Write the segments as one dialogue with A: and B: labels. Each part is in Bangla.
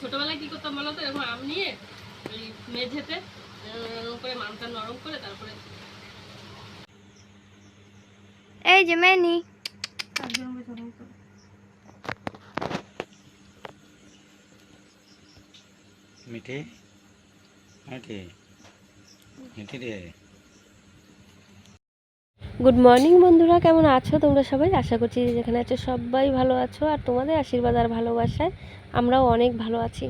A: ছোটবেলায় কি করতাম বলো তো? এরকম আম নিয়ে ওই মেঝেতে এরকম করে মামটা নরম করে তারপরে
B: এই যে ম্যানি
C: মিঠে মিঠে মিঠে রে
A: গুড মর্নিং বন্ধুরা। কেমন আছো তোমরা সবাই? আশা করছি যেখানে আছো সবাই ভালো আছো আর তোমাদের আশীর্বাদ আর ভালোবাসায় আমরাও অনেক ভালো আছি।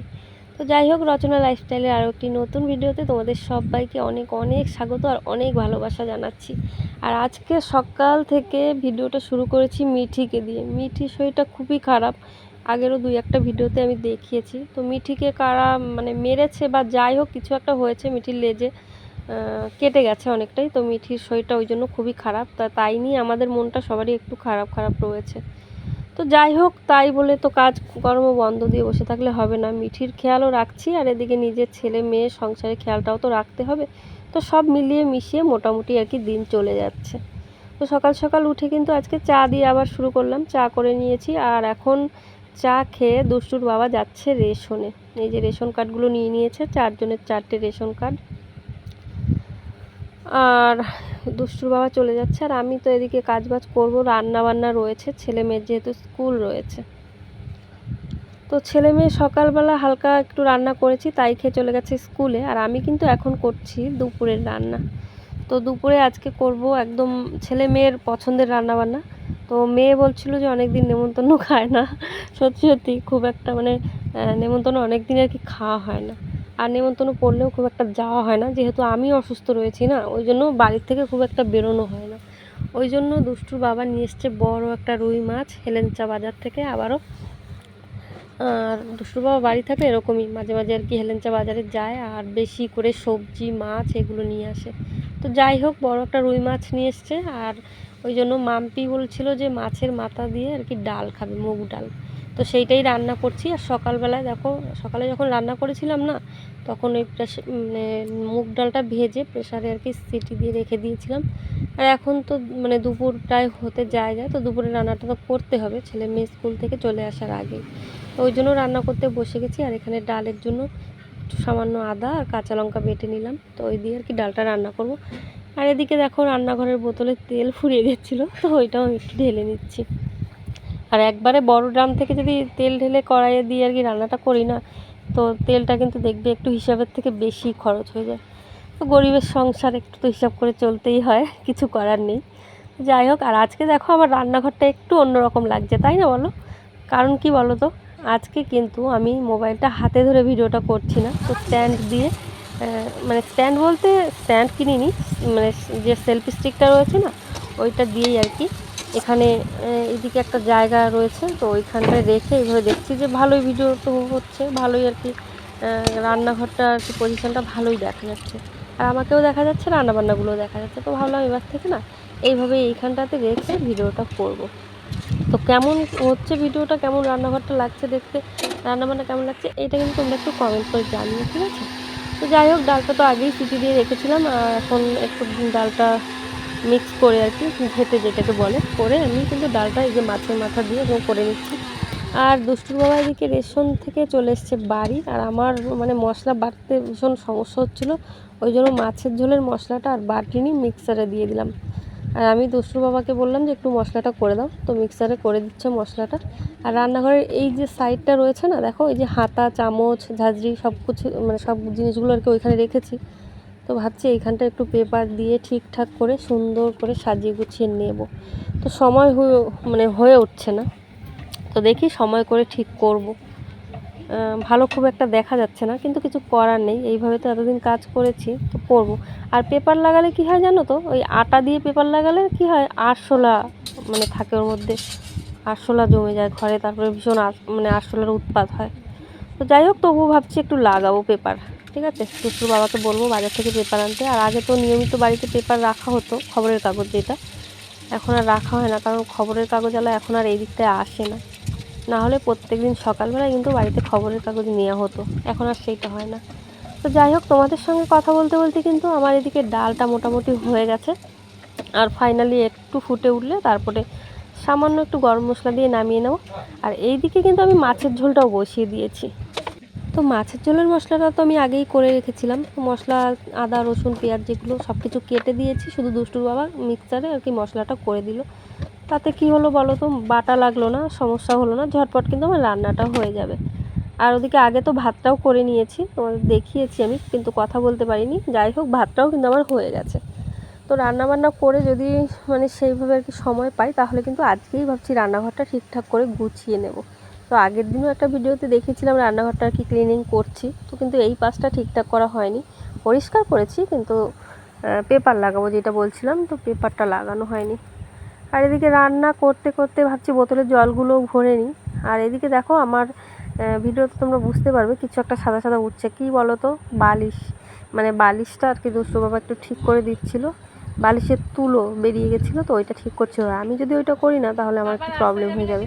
A: তো যাই হোক, রচনা লাইফস্টাইলের আরও একটি নতুন ভিডিওতে তোমাদের সবাইকে অনেক অনেক স্বাগত আর অনেক ভালোবাসা জানাচ্ছি। আর আজকে সকাল থেকে ভিডিওটা শুরু করেছি মিঠিকে দিয়ে। মিঠি শরীরটা খুবই খারাপ। আগেরও দুই একটা ভিডিওতে আমি দেখিয়েছি। তো মিঠিকে কারা মানে মেরেছে বা যাই হোক, কিছু একটা হয়েছে মিঠির লেজে। কেটে গেছে অনেকটাই, তো মিঠির শরীরটা ওই জন্য খুবই খারাপ। তা তাই নিয়ে আমাদের মনটা সবারই একটু খারাপ খারাপ রয়েছে। তো যাই হোক, তাই বলে তো কাজ কর্ম বন্ধ দিয়ে বসে থাকলে হবে না। মিঠির খেয়ালও রাখছি, আর এদিকে নিজের ছেলে মেয়ে সংসারের খেয়ালটাও তো রাখতে হবে। তো সব মিলিয়ে মিশিয়ে মোটামুটি আর কি দিন চলে যাচ্ছে। তো সকাল সকাল উঠে কিন্তু আজকে চা দিয়ে আবার শুরু করলাম। চা করে নিয়েছি, আর এখন চা খেয়ে দুষ্টুর বাবা যাচ্ছে রেশনে। এই যে রেশন কার্ডগুলো নিয়ে নিয়েছে, চারজনের চারটে রেশন কার্ড। আর দুষ্টুর বাবা চলে যাচ্ছে আর আমি তো এদিকে কাজ বাজ করব রান্না বান্না রয়েছে, ছেলে মেয়ের যেহেতু স্কুল রয়েছে। তো ছেলে মেয়ে সকালবেলা হালকা একটু রান্না করেছি, তাই খেয়ে চলে গেছে স্কুলে আর আমি কিন্তু এখন করছি দুপুরের রান্না। তো দুপুরে আজকে করব একদম ছেলে মেয়ের পছন্দের রান্না বান্না তো মেয়ে বলছিল যে অনেক দিন নেমন্তন্ন খায় না, সত্যি সত্যি খুব একটা মানে নেমন্তন্ন অনেক দিন আর কি খাওয়া হয় না। আর নেমন্তন্ন পড়লেও খুব একটা যাওয়া হয় না, যেহেতু আমি অসুস্থ রয়েছি না, ওই জন্য বাড়ির থেকে খুব একটা বেরোনো হয় না। ওই জন্য দুষ্টুর বাবা নিয়ে এসছে বড় একটা রুই মাছ হেলেঞ্চা বাজার থেকে আবারও। আর দুষ্টুর বাবা বাড়ি থাকলে এরকমই, মাঝে মাঝে আর কি হেলেঞ্চা বাজারে যায় আর বেশি করে সবজি, মাছ এগুলো নিয়ে আসে। তো যাই হোক, বড় একটা রুই মাছ নিয়ে এসছে আর ওই জন্য মাম্পি বলছিল যে মাছের মাথা দিয়ে আর কি ডাল খাবে, মুগ ডাল। তো সেইটাই রান্না করছি। আর সকালবেলায় দেখো, সকালে যখন রান্না করেছিলাম না, তখন ওই মানে মুগ ডালটা ভেজে প্রেসারে আর কি সিটি দিয়ে রেখে দিয়েছিলাম। আর এখন তো মানে দুপুরটায় হতে যায় যায়, তো দুপুরে রান্নাটা তো করতে হবে। ছেলে মেয়ে স্কুল থেকে চলে আসার আগে। তো ওই জন্য রান্না করতে বসে গেছি। আর এখানে ডালের জন্য একটু সামান্য আদা আর কাঁচা লঙ্কা বেটে নিলাম। তো ওই দিয়ে আর কি ডালটা রান্না করব। আর এদিকে দেখো রান্নাঘরের বোতলে তেল ফুরিয়ে গেছিল, তো ওইটাও আমি একটু ঢেলে নিচ্ছি। আর একবারে বড় ড্রাম থেকে যদি তেল ঢেলে কড়াইয়ে দিয়ে আর কি রান্নাটা করি না, তো তেলটা কিন্তু দেখবে একটু হিসাবের থেকে বেশি খরচ হয়ে যায়। তো গরিবের সংসার একটু তো হিসাব করে চলতেই হয়, কিছু করার নেই। যাই হোক, আর আজকে দেখো আমার রান্নাঘরটা একটু অন্যরকম লাগছে, তাই না বলো? কারণ কি বলো তো? আজকে কিন্তু আমি মোবাইলটা হাতে ধরে ভিডিওটা করছি না, তো স্ট্যান্ড দিয়ে মানে স্ট্যান্ড বলতে স্ট্যান্ড কিনিনি মানে যে সেলফি স্টিকটা রয়েছে না, ওইটা দিয়েই আর কি এখানে এদিকে একটা জায়গা রয়েছে, তো ওইখানটায় রেখে এইভাবে দেখছি যে ভালোই ভিডিও তো হচ্ছে, ভালোই আর কি রান্নাঘরটা আর কি পজিশনটা ভালোই দেখা যাচ্ছে। আর আমাকেও দেখা যাচ্ছে, রান্নাবান্নাগুলোও দেখা যাচ্ছে, তো ভাবলাম এবার থেকে না, এইভাবে এইখানটাতে রেখে ভিডিওটা করব। তো কেমন হচ্ছে ভিডিওটা, কেমন রান্নাঘরটা লাগছে দেখতে, রান্নাবান্না কেমন লাগছে, এটা কিন্তু তোমরা একটু কমেন্ট করে জানিও, ঠিক আছে? তো যাই হোক, ডালটা তো আগেই সিটি দিয়ে রেখেছিলাম, আর এখন একটু ডালটা মিক্স করে আর কি, ঘেটে যেটাকে বলে, করে আমি কিন্তু ডালটা এই যে মাছের মাথা দিয়ে এরকম করে নিচ্ছি। আর দুষ্টুর বাবা এদিকে রেশন থেকে চলে এসছে বাড়ি, আর আমার মানে মশলা বাটতে ভীষণ সমস্যা হচ্ছিল, ওই জন্য মাছের ঝোলের মশলাটা আর বাটিনি মিক্সারে দিয়ে দিলাম। আর আমি দুষ্টুর বাবাকে বললাম যে, একটু মশলাটা করে দাও। তো মিক্সারে করে দিচ্ছে মশলাটা। আর রান্নাঘরের এই যে সাইডটা রয়েছে না, দেখো, এই যে হাতা, চামচ, ঝাঁঝরি সব কিছু মানে সব জিনিসগুলো আর কি ওইখানে রেখেছি। তো ভাবছি এইখানটা একটু পেপার দিয়ে ঠিকঠাক করে সুন্দর করে সাজিয়ে গুছিয়ে নেব। তো সময় হয়ে মানে হয়ে উঠছে না। তো দেখি সময় করে ঠিক করব। ভালো খুব একটা দেখা যাচ্ছে না, কিন্তু কিছু করার নেই। এইভাবে তো এতদিন কাজ করেছি, তো করব। আর পেপার লাগালে কি হয় জানো তো? ওই আটা দিয়ে পেপার লাগালে কি হয়? আরশোলা মানে থাকে ওর মধ্যে। আরশোলা জমে যায় ঘরে, তারপরে ভীষণ মানে আরশোলার উৎপাত হয়। তো যাই হোক, তবুও ভাবছি একটু লাগাবো পেপার। ঠিক আছে? শ্বশুর বাবাকে বলব বাজার থেকে পেপার আনতে। আর আগে তো নিয়মিত বাড়িতে পেপার রাখা হতো, খবরের কাগজ যেটা। এখন আর রাখা হয় না, কারণ খবরের কাগজ আলা এখন আর এই দিকটায় আসে না। না হলে প্রত্যেক দিন সকালবেলায় কিন্তু বাড়িতে খবরের কাগজ নেওয়া হতো। এখন আর সেইটা হয় না। তো যাই হোক, তোমাদের সঙ্গে কথা বলতে বলতে কিন্তু আমার এদিকে ডালটা মোটামুটি হয়ে গেছে। আর ফাইনালি একটু ফুটে উঠলে তারপরে সামান্য একটু গরম মশলা দিয়ে নামিয়ে নেব। আর এই দিকে কিন্তু আমি মাছের ঝোলটাও বসিয়ে দিয়েছি। তো মাছের ঝোলের মশলাটা তো আমি আগেই করে রেখেছিলাম। তো মশলা, আদা, রসুন, পেঁয়াজ যেগুলো সব কিছু কেটে দিয়েছি, শুধু দুষ্টুর বাবা মিক্সারে আর কি মশলাটা করে দিল। তাতে কি হলো বলো তো, বাটা লাগল না, সমস্যা হলো না, ঝটপট কিন্তু আমার রান্নাটা হয়ে যাবে। আর ওদিকে আগে তো ভাতটাও করে নিয়েছি, তোমাদের দেখিয়েছি আমি, কিন্তু কথা বলতে পারিনি। যাই হোক, ভাতটাও কিন্তু আমার হয়ে গেছে। তো রান্না বান্না করে যদি মানে সেইভাবে আর কি সময় পাই, তাহলে কিন্তু আজকেই ভাবছি রান্নাঘরটা ঠিকঠাক করে গুছিয়ে নেব। তো আগের দিনও একটা ভিডিওতে দেখিয়েছিলাম রান্নাঘরটা আর কি ক্লিনিং করছি। তো কিন্তু এই পাশটা ঠিকঠাক করা হয়নি। পরিষ্কার করেছি কিন্তু পেপার লাগাবো যেটা বলছিলাম তো পেপারটা লাগানো হয়নি। আর এদিকে রান্না করতে করতে ভাবছি বোতলের জলগুলো ভরে নিই। আর এদিকে দেখো আমার ভিডিওতে তোমরা বুঝতে পারবে কিছু একটা সাদা সাদা উঠছে। কী বলো তো বালিশ। মানে বালিশটা আর কি দুষ্টু বাবা একটু ঠিক করে দিচ্ছিল। বালিশের তুলো বেরিয়ে গেছিল তো ওইটা ঠিক করছিল আমি যদি ওইটা করি না তাহলে আমার একটু প্রবলেম হয়ে যাবে।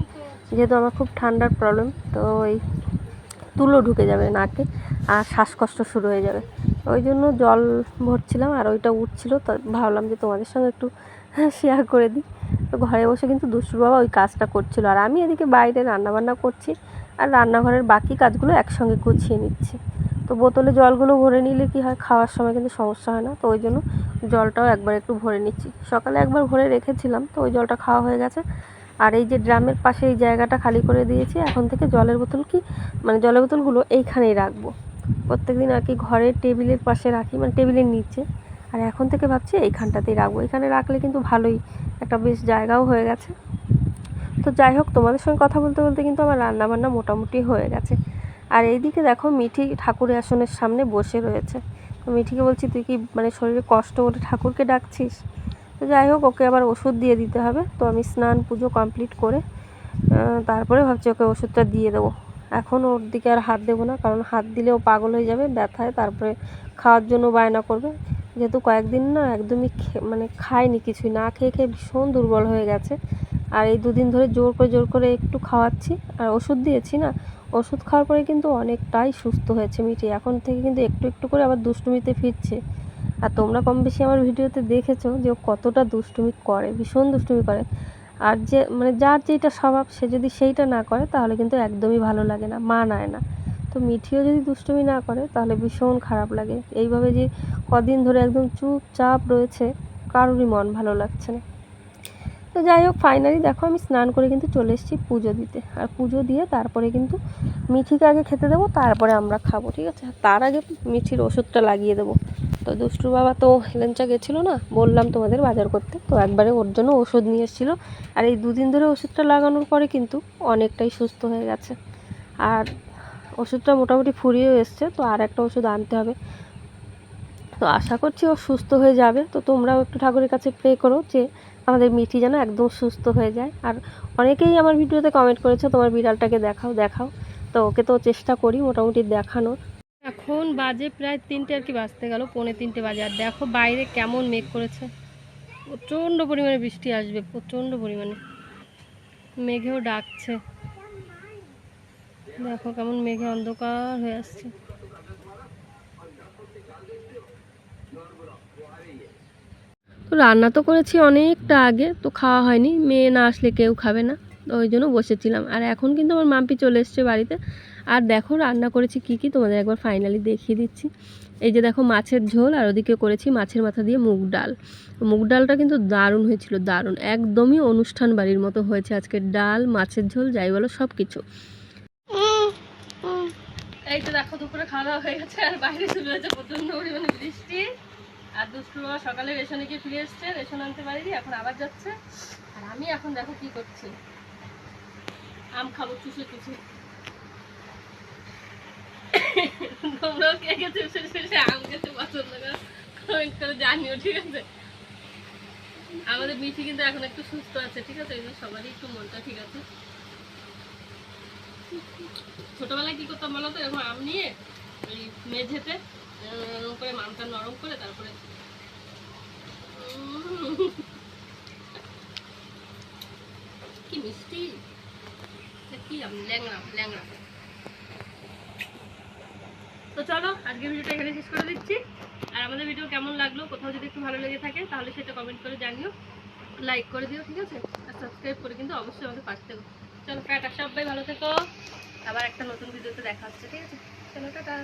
A: যেহেতু আমার খুব ঠান্ডার প্রবলেম তো ওই তুলো ঢুকে যাবে নাকে আর শ্বাসকষ্ট শুরু হয়ে যাবে। ওই জন্য জল ভরছিলাম আর ওইটা উঠছিল, তো ভাবলাম যে তোমাদের সঙ্গে একটু শেয়ার করে দিই। তো ঘরে বসে কিন্তু দুষ্টুর বাবা ওই কাজটা করছিল আর আমি এদিকে বাইরে রান্নাবান্না করছি আর রান্নাঘরের বাকি কাজগুলো একসঙ্গে গুছিয়ে নিচ্ছি। তো বোতলে জলগুলো ভরে নিলে কি হয়, খাওয়ার সময় কিন্তু সমস্যা হয় না, তো ওই জন্য জলটাও একবার একটু ভরে নিচ্ছি। সকালে একবার ভরে রেখেছিলাম, তো ওই জলটা খাওয়া হয়ে গেছে। আর এই যে ড্রামের পাশে এই জায়গাটা খালি করে দিয়েছি, এখন থেকে জলের বোতল কি মানে জলের বোতলগুলো এইখানেই রাখব। প্রত্যেকদিন আর কি ঘরের টেবিলের পাশে রাখি মানে টেবিলের নিচে। আর এখন থেকে ভাবছি এইখানটাতেই রাখব। এখানে রাখলে কিন্তু ভালোই, একটা বেশ জায়গাও হয়ে গেছে। তো যাই হোক, তোমাদের সঙ্গে কথা বলতে বলতে কিন্তু আমার রান্না বান্না মোটামুটি হয়ে গেছে। আর এইদিকে দেখো মিঠি ঠাকুরের আসনের সামনে বসে রয়েছে। তো মিঠিকে বলছি, তুই কি মানে শরীরে কষ্ট করে ঠাকুরকে ডাকছিস? তো যাই হোক, ওকে আবার ওষুধ দিয়ে দিতে হবে। তো আমি স্নান পুজো কমপ্লিট করে তারপরে ভাবছি ওকে ওষুধটা দিয়ে দেবো। এখন ওর দিকে আর হাত দেবো না, কারণ হাত দিলে ও পাগল হয়ে যাবে, ব্যথায়, তারপরে খাওয়ার জন্য বায়না করবে। যেহেতু কয়েকদিন না একদমই মানে খায়নি কিছুই, না খেয়ে খেয়ে ভীষণ দুর্বল হয়ে গেছে। আর এই দুদিন ধরে জোর করে জোর করে একটু খাওয়াচ্ছি। আর ওষুধ দিয়েছি না, ওষুধ খাওয়ার পরে কিন্তু অনেকটাই সুস্থ হয়েছে মিঠি। এখন থেকে কিন্তু একটু একটু করে আবার দুষ্টুমিতে ফিরছে। আর তোমরা কম বেশি আমার ভিডিওতে দেখেছ যে ও কতটা দুষ্টুমি করে, ভীষণ দুষ্টুমি করে। আর যে মানে যার যেটা স্বভাব, সে যদি সেইটা না করে, তাহলে কিন্তু একদমই ভালো লাগে না, মানায় না। তো মিঠিও যদি দুষ্টুমি না করে, তাহলে ভীষণ খারাপ লাগে। এইভাবে যে কদিন ধরে একদম চুপচাপ রয়েছে, কারোরই মন ভালো লাগছে না। তো যাই হোক ফাইনালি দেখো আমি স্নান করে কিন্তু চলে এসেছি পুজো দিতে। আর পুজো দিয়ে তারপরে কিন্তু মিঠিকে আগে খেতে দেবো, তারপরে আমরা খাব, ঠিক আছে? তার আগে মিঠির ওষুধটা লাগিয়ে দেবো। তো দুষ্টু বাবা তো হেলেঞ্চা গেছিল না, বললাম তোমাদের বাজার করতে। তো একবারে ওর জন্য ওষুধ নিয়ে এসেছিল। আর এই দুদিন ধরে ওষুধটা লাগানোর পরে কিন্তু অনেকটাই সুস্থ হয়ে গেছে। আর ওষুধটা মোটামুটি ফুরিয়েও এসছে, তো আর একটা ওষুধ আনতে হবে। তো আশা করছি ও সুস্থ হয়ে যাবে। তো তোমরাও একটু ঠাকুরের কাছে প্রে করো যে আমাদের মিঠি যেন একদম সুস্থ হয়ে যায়। আর অনেকেই আমার ভিডিওতে কমেন্ট করেছে, তোমার বিড়ালটাকে দেখাও দেখাও। তো ওকে তো চেষ্টা করি মোটামুটি দেখানোর। এখন বাজে প্রায় তিনটে আর কি বাজতে গেল, পৌনে তিনটে বাজে। আর দেখো বাইরে কেমন মেঘ করেছে। প্রচণ্ড পরিমাণে বৃষ্টি আসবে, প্রচণ্ড পরিমাণে। মেঘেও ডাকছে। দেখো কেমন মেঘে অন্ধকার হয়ে আসছে। রান্না তো করেছি অনেকটা আগে, তো খাওয়া হয়নি। মেয়ে না আসলে কেউ খাবে না, তো ওই জন্য বসেছিলাম। আর এখন কিন্তু আমার মাম্পি চলে এসছে বাড়িতে। আর দেখো রান্না করেছি কি কি, তোমাদের একবার ফাইনালি দেখিয়ে দিচ্ছি। এই যে দেখো মাছের ঝোল, আর ওদিকে করেছি মাছের মাথা দিয়ে মুগ ডাল। মুগ ডালটা কিন্তু দারুণ হয়েছিল, দারুণ। একদমই অনুষ্ঠান বাড়ির মতো হয়েছে আজকে। ডাল, মাছের ঝোল, যাই বলো সব কিছু এই তো দেখো, দুপুরে খাওয়া দাওয়া হয়ে গেছে, আর বাইরে শুরু হয়েছে প্রচণ্ড পরিমাণে বৃষ্টি। আর দুষ্টু সকালে রেশনে গিয়ে ফিরে এসছে, রেশন আনতে পারিনি, এখন আবার যাচ্ছে। আর আমি এখন দেখো কি করছি। আম খাব চুষে চুষে। তোমরাও কে কে চুষে চুষে আম খেতে পছন্দ করো? কমেন্ট করে জানিও, ঠিক আছে? আমাদের মিঠি কিন্তু এখন একটু সুস্থ আছে, ঠিক আছে? এই সবারই একটু মনটা ঠিক আছে। ছোটবেলায় কি করতাম বলো তো? এরকম আম নিয়ে ওই মেঝেতে এরকম করে আমটা নরম করে তারপরে কি মিষ্টি? কি ল্যাংড়া ল্যাংড়া। তো চলো আজকে ভিডিওটা এখানে শেষ করে দিচ্ছি। আর আমাদের ভিডিও কেমন লাগল, কোথাও যদি একটু ভালো লেগে থাকে, তাহলে সেটা কমেন্ট করে জানিও। লাইক করে দিও, ঠিক আছে? আর সাবস্ক্রাইব করে কিন্তু অবশ্যই আমাদের পাশে থেকো চলো, টাটা, সবাই ভালো থেকো। আবার একটা নতুন ভিডিওতে দেখা হচ্ছে, ঠিক আছে?
B: চলো, টাটা।